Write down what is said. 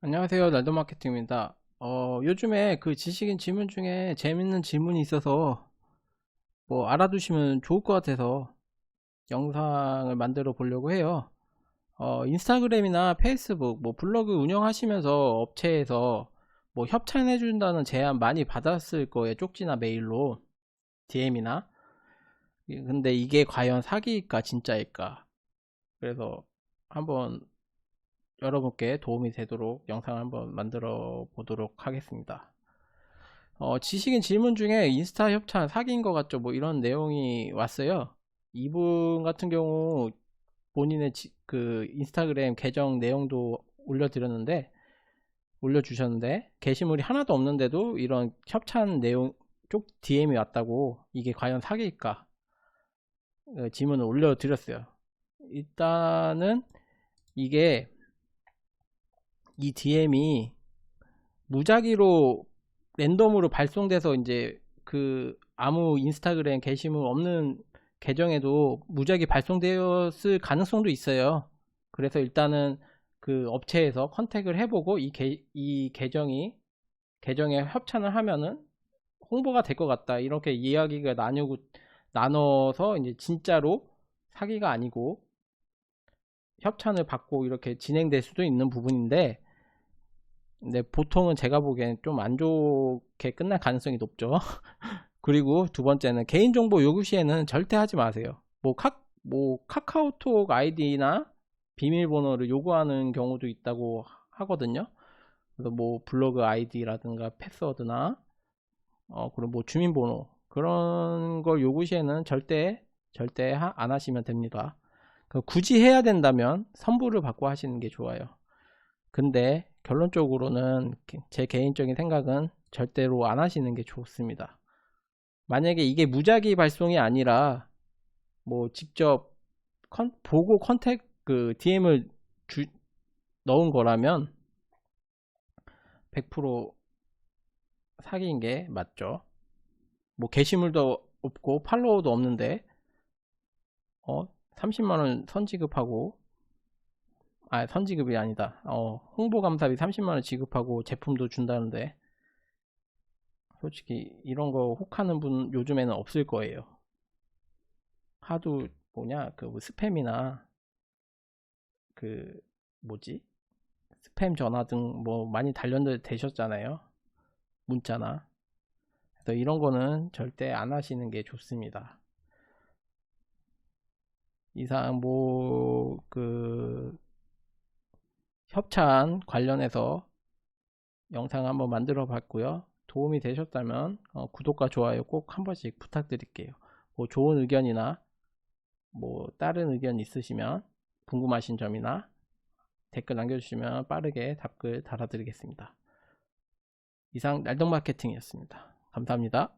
안녕하세요. 날도 마케팅입니다. 어, 요즘에 그 지식인 질문 중에 재밌는 질문이 있어서 뭐 알아두시면 좋을 것 같아서 영상을 만들어 보려고 해요. 어, 인스타그램이나 페이스북, 뭐 블로그 운영하시면서 업체에서 뭐 협찬해 준다는 제안 많이 받았을 거예요. 쪽지나 메일로, DM이나. 근데 이게 과연 사기일까, 진짜일까? 그래서 한번 여러분께 도움이 되도록 영상을 한번 만들어 보도록 하겠습니다. 어, 지식인 질문 중에 인스타 협찬 사기인 것 같죠? 뭐 이런 내용이 왔어요. 이분 같은 경우 본인의 지- 그 인스타그램 계정 내용도 올려드렸는데, 올려주셨는데, 게시물이 하나도 없는데도 이런 협찬 내용 쪽 DM이 왔다고 이게 과연 사기일까? 어, 질문을 올려드렸어요. 일단은 이게 이 DM이 무작위로 랜덤으로 발송돼서 이제 그 아무 인스타그램 게시물 없는 계정에도 무작위 발송되었을 가능성도 있어요. 그래서 일단은 그 업체에서 컨택을 해보고 이, 게, 이 계정이 계정에 협찬을 하면은 홍보가 될 것 같다 이렇게 이야기가 나누고 나눠서 이제 진짜로 사기가 아니고 협찬을 받고 이렇게 진행될 수도 있는 부분인데 근데 보통은 제가 보기엔 좀 안 좋게 끝날 가능성이 높죠. 그리고 두 번째는 개인정보 요구 시에는 절대 하지 마세요. 뭐, 카, 뭐 카카오톡 아이디나 비밀번호를 요구하는 경우도 있다고 하거든요. 그래서 뭐 블로그 아이디라든가 패스워드나 어 그리고 뭐 주민번호 그런 걸 요구 시에는 절대 절대 하- 안 하시면 됩니다. 그 굳이 해야 된다면 선불을 받고 하시는 게 좋아요. 근데 결론적으로는 게- 제 개인적인 생각은 절대로 안 하시는 게 좋습니다. 만약에 이게 무작위 발송이 아니라 뭐 직접 컨- 보고 컨택 그 DM을 넣은 거라면 100% 사기인 게 맞죠. 뭐 게시물도 없고 팔로워도 없는데 어 30만 원 선지급하고 아 선지급이 아니다. 어 홍보 감사비 30만 원 지급하고 제품도 준다는데 솔직히 이런 거 혹하는 분 요즘에는 없을 거예요. 하도 뭐냐 그 뭐 스팸이나 그 뭐지 스팸 전화 등 뭐 많이 단련들 되셨잖아요. 문자나 그래서 이런 거는 절대 안 하시는 게 좋습니다. 이상 뭐그 협찬 관련해서 영상 한번 만들어 봤고요. 도움이 되셨다면 어, 구독과 좋아요 꼭 한 번씩 부탁드릴게요. 뭐 좋은 의견이나 뭐 다른 의견 있으시면 궁금하신 점이나 댓글 남겨주시면 빠르게 답글 달아드리겠습니다. 이상 날동 마케팅이었습니다. 감사합니다.